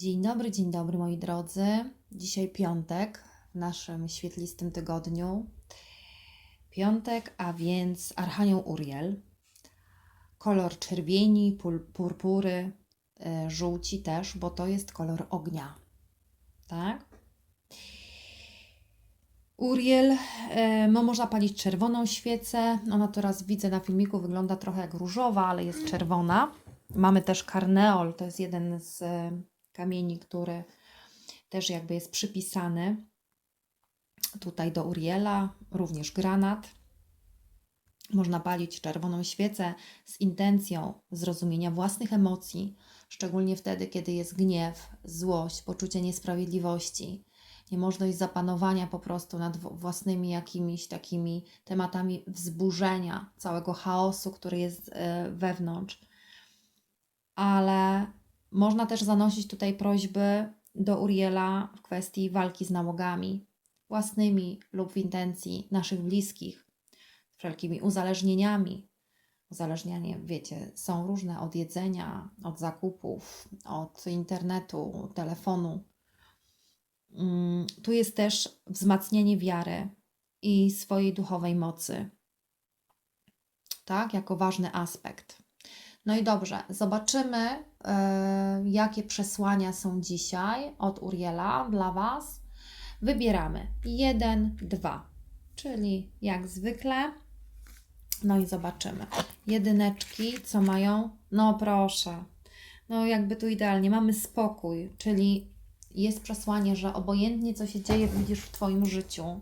Dzień dobry, dzień dobry moi drodzy. Dzisiaj piątek w naszym świetlistym tygodniu. Piątek, a więc Archanioł Uriel. Kolor czerwieni, purpury, e, żółci też, bo to jest kolor ognia. Tak? Uriel, e, no można palić czerwoną świecę. Ona teraz widzę na filmiku, wygląda trochę jak różowa, ale jest czerwona. Mamy też karneol, to jest jeden z kamieni, który też jakby jest przypisany tutaj do Uriela, również granat. Można palić czerwoną świecę z intencją zrozumienia własnych emocji, szczególnie wtedy, kiedy jest gniew, złość, poczucie niesprawiedliwości, niemożność zapanowania po prostu nad własnymi jakimiś takimi tematami wzburzenia, całego chaosu, który jest e, wewnątrz. Ale można też zanosić tutaj prośby do Uriela w kwestii walki z nałogami własnymi lub w intencji naszych bliskich, wszelkimi uzależnieniami. Uzależnienie, wiecie, są różne od jedzenia, od zakupów, od internetu, telefonu. Mm, Tu jest też wzmacnianie wiary i swojej duchowej mocy. Tak, jako ważny aspekt. No i dobrze, zobaczymy, e, jakie przesłania są dzisiaj od Uriela dla Was. Wybieramy jeden, dwa, czyli jak zwykle. No i zobaczymy. Jedyneczki, co mają? No proszę. No jakby tu idealnie. Mamy spokój, czyli jest przesłanie, że obojętnie co się dzieje, widzisz w Twoim życiu,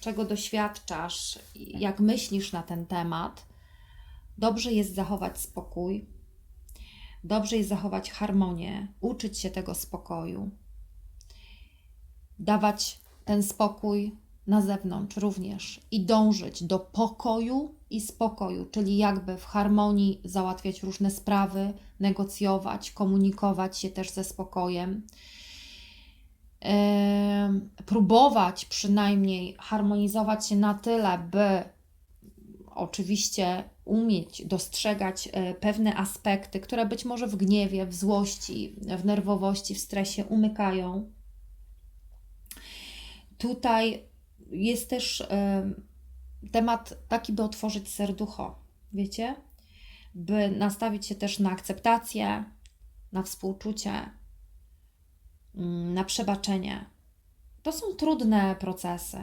czego doświadczasz, jak myślisz na ten temat, Dobrze jest zachować spokój, dobrze jest zachować harmonię, uczyć się tego spokoju, dawać ten spokój na zewnątrz również i dążyć do pokoju i spokoju, czyli jakby w harmonii załatwiać różne sprawy, negocjować, komunikować się też ze spokojem. Em, próbować przynajmniej harmonizować się na tyle, by oczywiście umieć dostrzegać e, pewne aspekty, które być może w gniewie, w złości, w nerwowości, w stresie umykają. Tutaj jest też e, temat taki, by otworzyć serducho, wiecie? By nastawić się też na akceptację, na współczucie, mm, na przebaczenie. To są trudne procesy.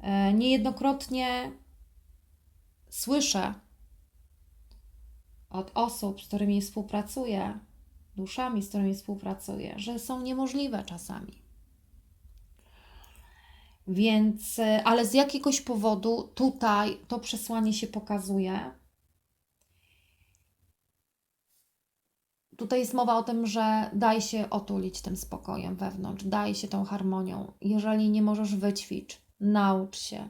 E, Niejednokrotnie słyszę od osób, z którymi współpracuję, duszami, z którymi współpracuję, że są niemożliwe czasami. Więc, e, ale z jakiegoś powodu tutaj to przesłanie się pokazuje. Tutaj jest mowa o tym, że daj się otulić tym spokojem wewnątrz, daj się tą harmonią. Jeżeli nie możesz, wyćwicz, naucz się,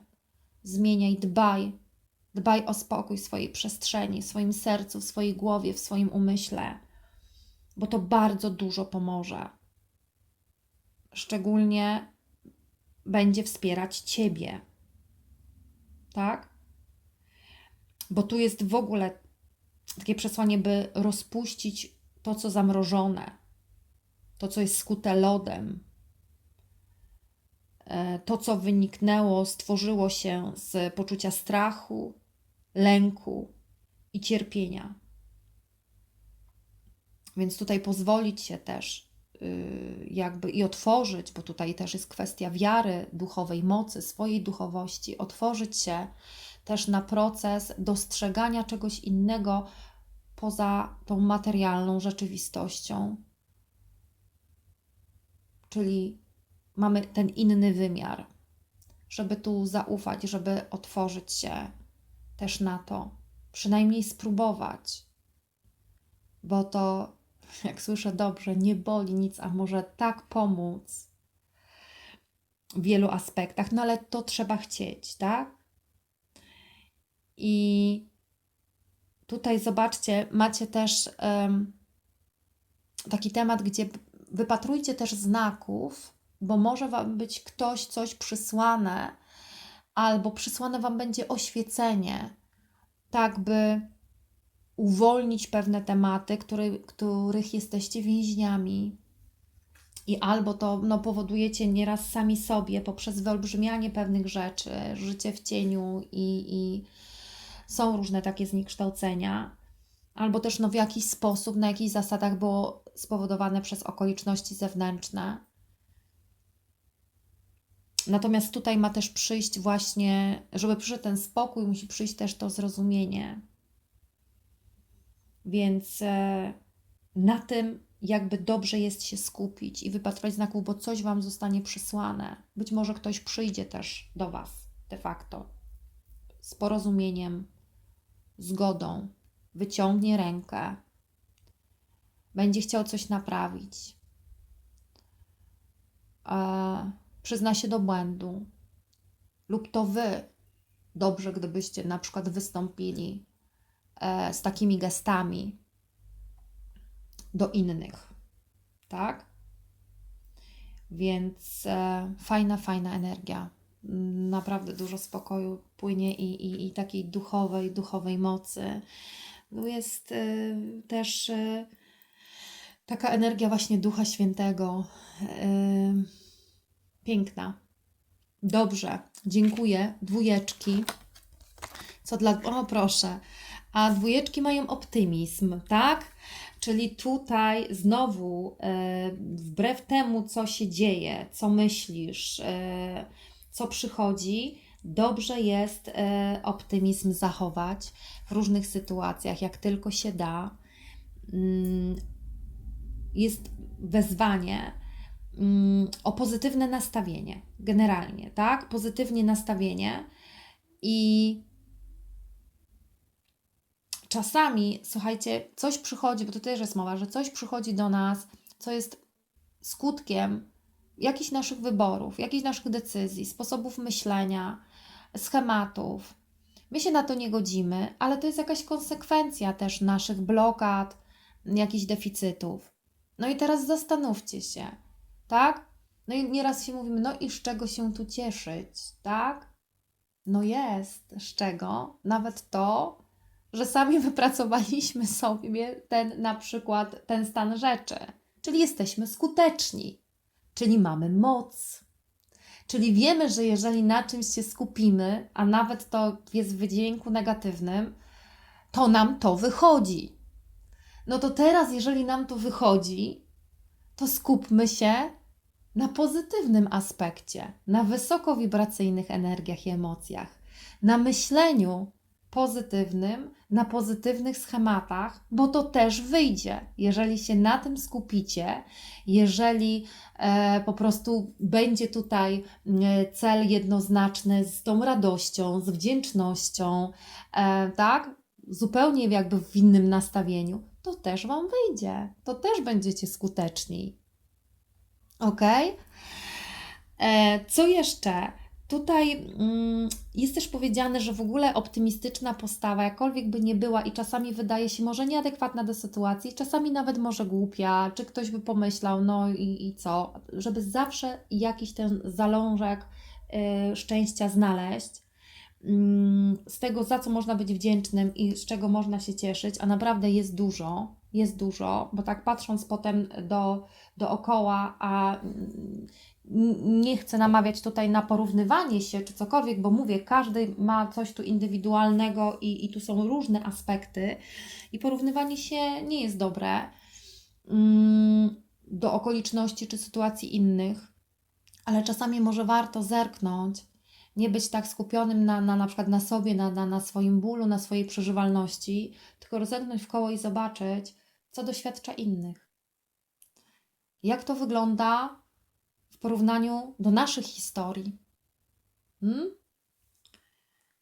zmieniaj, dbaj Dbaj o spokój swojej przestrzeni, w swoim sercu, w swojej głowie, w swoim umyśle, bo to bardzo dużo pomoże. Szczególnie będzie wspierać Ciebie. Tak? Bo tu jest w ogóle takie przesłanie, by rozpuścić to, co zamrożone, to, co jest skute lodem, e, to, co wyniknęło, stworzyło się z poczucia strachu, lęku i cierpienia. Więc tutaj pozwolić się też, yy, jakby i otworzyć, bo tutaj też jest kwestia wiary, duchowej mocy, swojej duchowości, otworzyć się też na proces dostrzegania czegoś innego poza tą materialną rzeczywistością. Czyli mamy ten inny wymiar, żeby tu zaufać, żeby otworzyć się też na to, przynajmniej spróbować, bo to, jak słyszę dobrze, nie boli nic, a może tak pomóc w wielu aspektach, no ale to trzeba chcieć, tak? I tutaj zobaczcie, macie też em, taki temat, gdzie wypatrujcie też znaków, bo może Wam być ktoś coś przysłane, albo przysłane Wam będzie oświecenie, tak by uwolnić pewne tematy, który, których jesteście więźniami. I albo to no, powodujecie nieraz sami sobie poprzez wyolbrzymianie pewnych rzeczy, życie w cieniu i, i są różne takie zniekształcenia, albo też no, w jakiś sposób, na jakichś zasadach było spowodowane przez okoliczności zewnętrzne. Natomiast tutaj ma też przyjść właśnie, żeby przyszedł ten spokój, musi przyjść też to zrozumienie. Więc e, na tym jakby dobrze jest się skupić i wypatrywać znaków, bo coś Wam zostanie przysłane. Być może ktoś przyjdzie też do Was de facto z porozumieniem, zgodą, wyciągnie rękę, będzie chciał coś naprawić, e, przyzna się do błędu, lub to Wy dobrze, gdybyście na przykład wystąpili e, z takimi gestami do innych, tak? Więc e, fajna, fajna energia. Naprawdę dużo spokoju płynie i, i, i takiej duchowej, duchowej mocy. Tu jest e, też taka energia właśnie Ducha Świętego. Piękna. Dobrze, dziękuję. Dwójeczki. Co dla. O, proszę. A dwójeczki mają optymizm, tak? Czyli tutaj znowu, e, wbrew temu, co się dzieje, co myślisz, e, co przychodzi, dobrze jest e, optymizm zachować w różnych sytuacjach, jak tylko się da. Mm, Jest wezwanie o pozytywne nastawienie, generalnie, tak? Pozytywnie nastawienie i czasami, słuchajcie, coś przychodzi, bo to też jest mowa, że coś przychodzi do nas, co jest skutkiem jakichś naszych wyborów, jakichś naszych decyzji, sposobów myślenia, schematów. My się na to nie godzimy, ale to jest jakaś konsekwencja też naszych blokad, jakichś deficytów. No i teraz zastanówcie się, tak? No i nieraz się mówimy, no i z czego się tu cieszyć, tak? No jest z czego, nawet to, że sami wypracowaliśmy sobie ten na przykład ten stan rzeczy, czyli jesteśmy skuteczni, czyli mamy moc. Czyli wiemy, że jeżeli na czymś się skupimy, a nawet to jest w wydźwięku negatywnym, to nam to wychodzi. No to teraz, jeżeli nam to wychodzi, to skupmy się na pozytywnym aspekcie, na wysokowibracyjnych energiach i emocjach, na myśleniu pozytywnym, na pozytywnych schematach, bo to też wyjdzie. Jeżeli się na tym skupicie, jeżeli e, po prostu będzie tutaj e, cel jednoznaczny z tą radością, z wdzięcznością, e, tak? Zupełnie jakby w innym nastawieniu, to też Wam wyjdzie. To też będziecie skuteczni. Ok? E, co jeszcze? Tutaj mm, jest też powiedziane, że w ogóle optymistyczna postawa, jakkolwiek by nie była i czasami wydaje się może nieadekwatna do sytuacji, czasami nawet może głupia, czy ktoś by pomyślał, no i, i co, żeby zawsze jakiś ten zalążek y, szczęścia znaleźć, mm, z tego za co można być wdzięcznym i z czego można się cieszyć, a naprawdę jest dużo, jest dużo, bo tak patrząc potem do, dookoła, a nie chcę namawiać tutaj na porównywanie się czy cokolwiek, bo mówię, każdy ma coś tu indywidualnego i, i tu są różne aspekty, i porównywanie się nie jest dobre mm, do okoliczności czy sytuacji innych, ale czasami może warto zerknąć, nie być tak skupionym na, na, na przykład na sobie, na, na, na swoim bólu, na swojej przeżywalności, tylko rozegnąć w koło i zobaczyć, co doświadcza innych. Jak to wygląda w porównaniu do naszych historii. Hmm?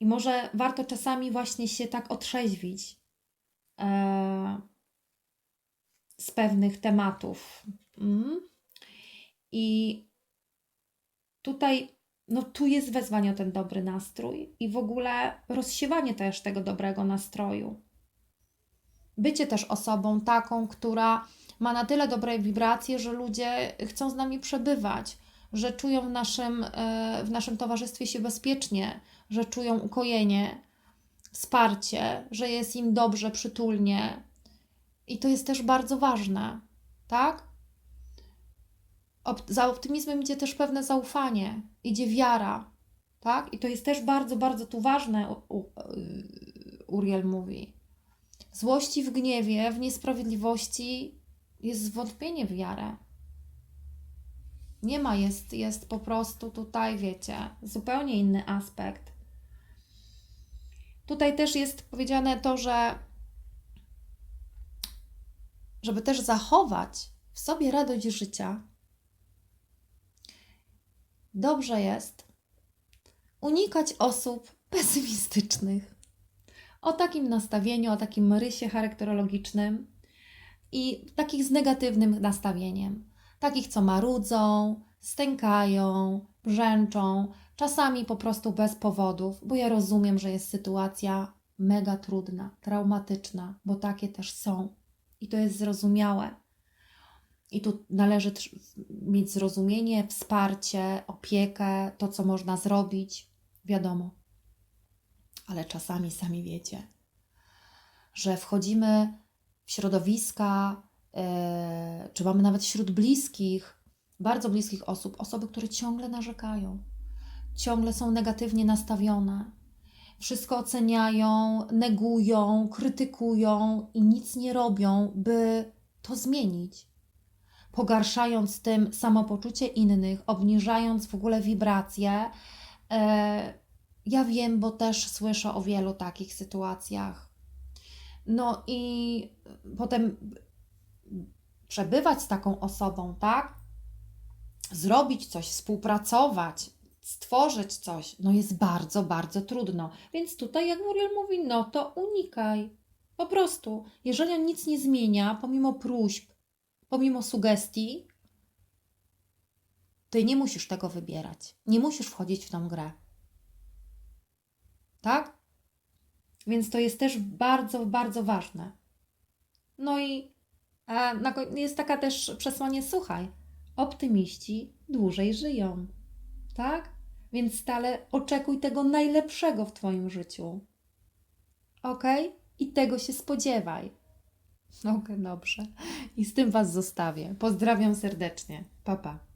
I może warto czasami właśnie się tak otrzeźwić e, z pewnych tematów. Hmm? I tutaj, no tu jest wezwanie o ten dobry nastrój i w ogóle rozsiewanie też tego dobrego nastroju. Bycie też osobą taką, która ma na tyle dobre wibracje, że ludzie chcą z nami przebywać, że czują w naszym, e, w naszym towarzystwie się bezpiecznie, że czują ukojenie, wsparcie, że jest im dobrze, przytulnie. I to jest też bardzo ważne, tak? Op- za optymizmem idzie też pewne zaufanie, idzie wiara, tak? I to jest też bardzo, bardzo tu ważne, u- u- yy, Uriel mówi. Złości, w gniewie, w niesprawiedliwości jest zwątpienie w wiarę. Nie ma, jest, jest po prostu tutaj, wiecie, zupełnie inny aspekt. Tutaj też jest powiedziane to, że żeby też zachować w sobie radość życia, dobrze jest unikać osób pesymistycznych. O takim nastawieniu, o takim rysie charakterologicznym i takich z negatywnym nastawieniem. Takich, co marudzą, stękają, brzęczą, czasami po prostu bez powodów, bo ja rozumiem, że jest sytuacja mega trudna, traumatyczna, bo takie też są. I to jest zrozumiałe. I tu należy mieć zrozumienie, wsparcie, opiekę, to co można zrobić, wiadomo. Ale czasami sami wiecie, że wchodzimy w środowiska, e, czy mamy nawet wśród bliskich, bardzo bliskich osób, osoby, które ciągle narzekają, ciągle są negatywnie nastawione, wszystko oceniają, negują, krytykują i nic nie robią, by to zmienić. Pogarszając tym samopoczucie innych, obniżając w ogóle wibracje. E, ja wiem, bo też słyszę o wielu takich sytuacjach. No i potem przebywać z taką osobą, tak? Zrobić coś, współpracować, stworzyć coś, no jest bardzo, bardzo trudno. Więc tutaj, jak Muriel mówi, no to unikaj. Po prostu, jeżeli on nic nie zmienia, pomimo próśb, pomimo sugestii, ty nie musisz tego wybierać. Nie musisz wchodzić w tą grę. Tak? Więc to jest też bardzo, bardzo ważne. No i koń- jest taka też przesłanie, słuchaj, optymiści dłużej żyją. Tak? Więc stale oczekuj tego najlepszego w Twoim życiu. Ok? I tego się spodziewaj. Ok, dobrze. I z tym Was zostawię. Pozdrawiam serdecznie. Pa, pa.